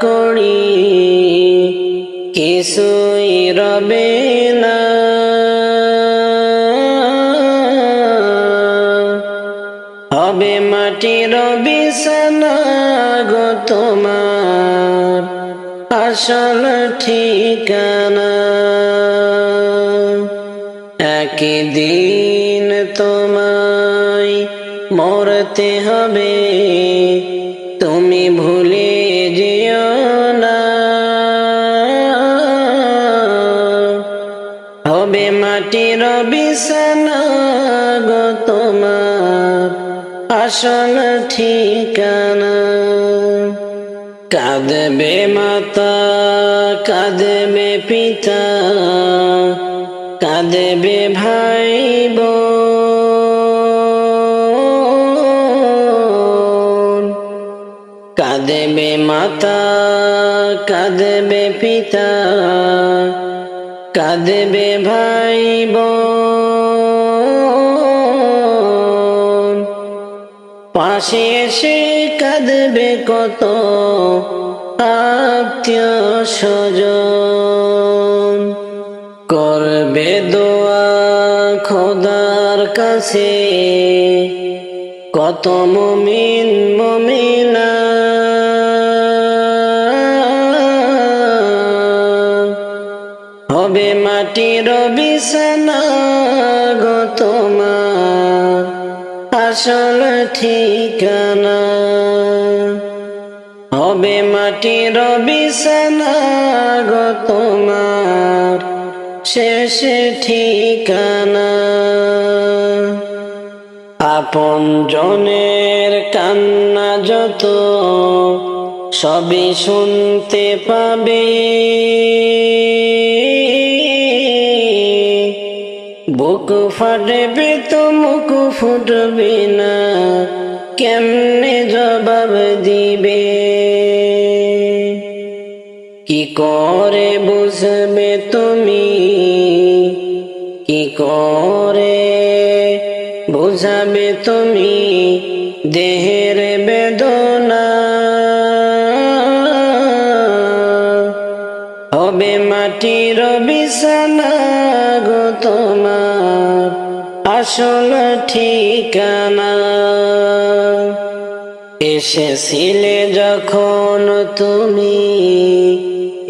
করি। কিছুই রবে না। হবে মাটির বিছানা গো তোমার আসল ঠিকানা। একদিন তোমায় মরতে হবে। আসল ঠিকানা। কাঁদবে মাতা কাঁদবে পিতা কাঁদবে ভাই কাঁদবে মাতা কাঁদবে পিতা কাঁদবে ভাই বোন। পাশে এসে কাঁদবে কত আত্মীয় স্বজন করবে দোয়া খোদার কাছে। কত মমিন, মমিনা। হবে মাটির বিছানা গো তোমার। আসল ঠিকানা মাটির বিছানা গো তোমার শেষ ঠিকানা। আপন জনের কান্না যত সবই শুনতে পাবে। বুক ফাটবে তো মুখ ফুটবে না, কেমনে জবাব দিবে? করে বুঝবে তুমি? কি করে বুঝাবে তুমি? দেহের বেদনা হবে মাটির বিছানা গো তোমার আসল ঠিকানা। এসেছিলে যখন তুমি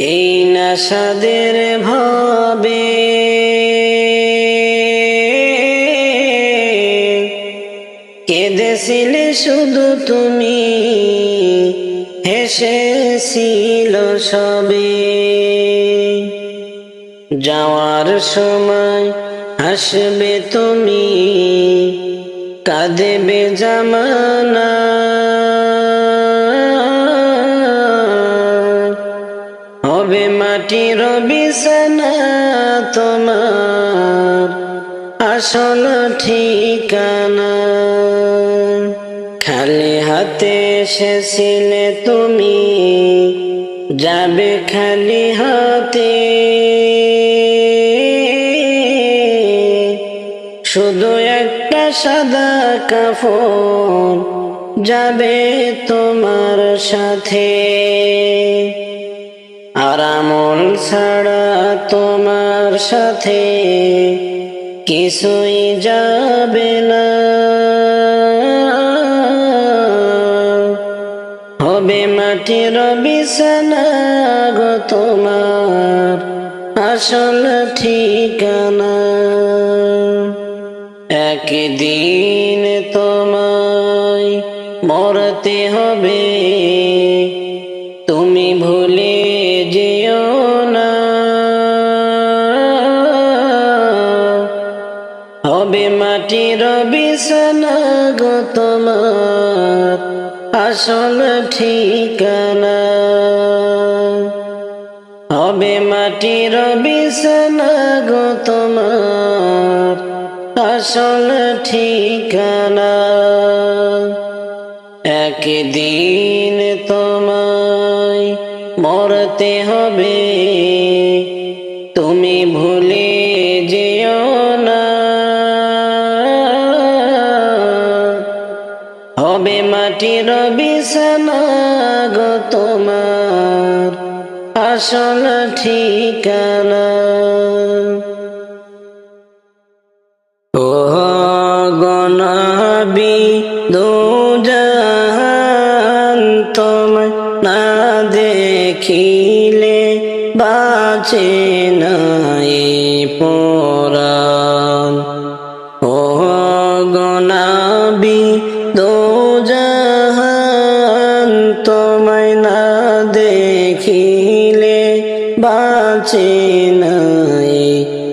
এই নাসাদের ভাবে কেঁদেছিলে শুধু তুমি হেসেছিল সবে। যাওয়ার সময় হাসবে তুমি কাঁদেবে জামানা। মাটির বিছানা তোমার আসল ঠিকানা? খালি হাতে এসেছিলে তুমি, যাবে খালি হাতে। শুধু একটা সাদা কাফন যাবে তোমার সাথে। আর আমল ছাড়া তোমার সাথে কিছুই যাবে না। হবে মাটির বিছানা গো তোমার আসল ঠিকানা। একদিন তোমায় আসল ঠিকানা। হবে মাটির বিছানা গো তোমার আসল ঠিকানা। একদিন তোমায় মরতে হবে। আসল ঠিকানা। ও গনাবি দু তোমায় না দেখিলে বাঁচে বাঁচে নাই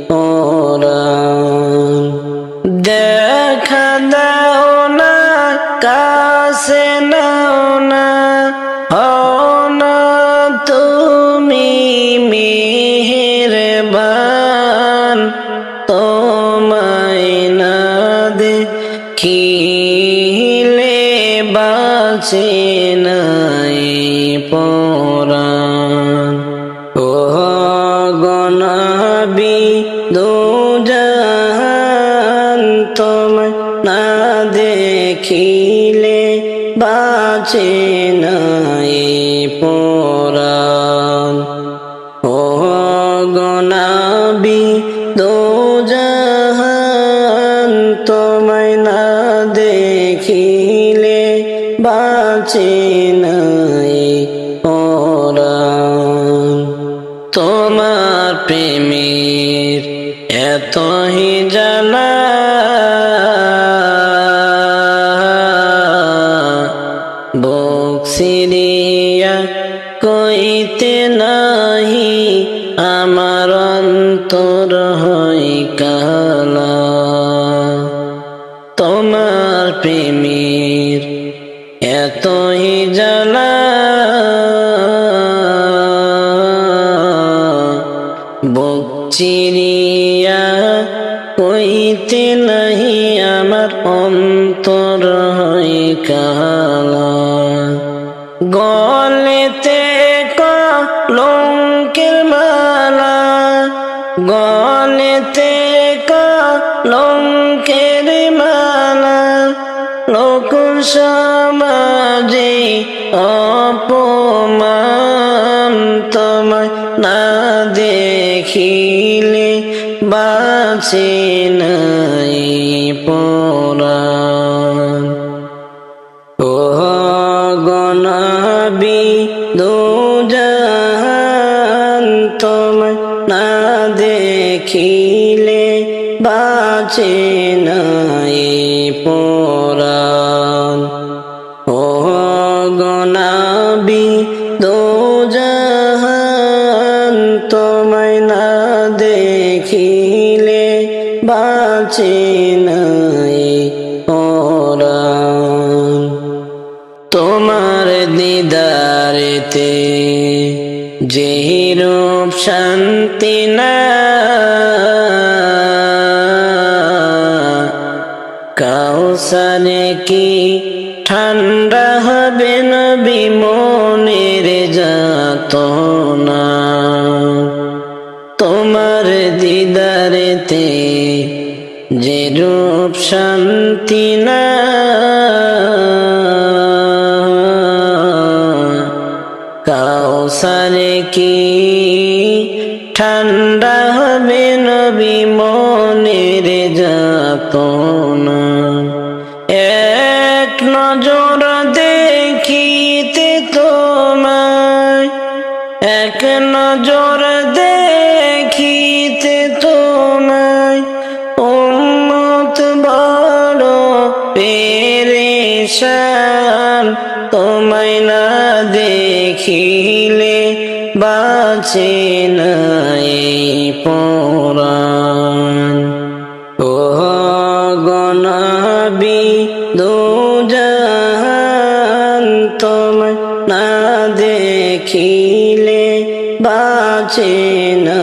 পরাণ। দেখা দাও না, কাছে নাও না হও না তুমি মেহেরবান। তোমায় না দেখিলে বাঁচে তোমায় না দেখিলে বাঁচে নাই। অন্তর হই কালা। তোমার প্রেমের এতই জানা বকচিরিয়া কইতে নাহি আমার অন্তর হয় কালা। গলেতে গলেতে কলঙ্কের মালা লোক সমাজে অপমান তোমায় না দেখিলে বাঁচে নাই পরাণ দেখিলে বাঁচে নাই পরাণ। ও গনাবি দুজাহান তোমায় না দেখিলে বাঁচে নাই পরাণ। তোমার দিদারেতে যে রূপ শান্তি না কাউসারে কি ঠান্ডা হবে নবী মনের যাত না তোমার দিদারেতে যে রূপ শান্তি না? কাউসারে কি ঠান্ডা হবে নবী মনের যাত না তোমায় দেখিলে বাঁচে না এই পরাণ। ও গনাবি দুজাহান তোমায় না দেখিলে বাঁচে না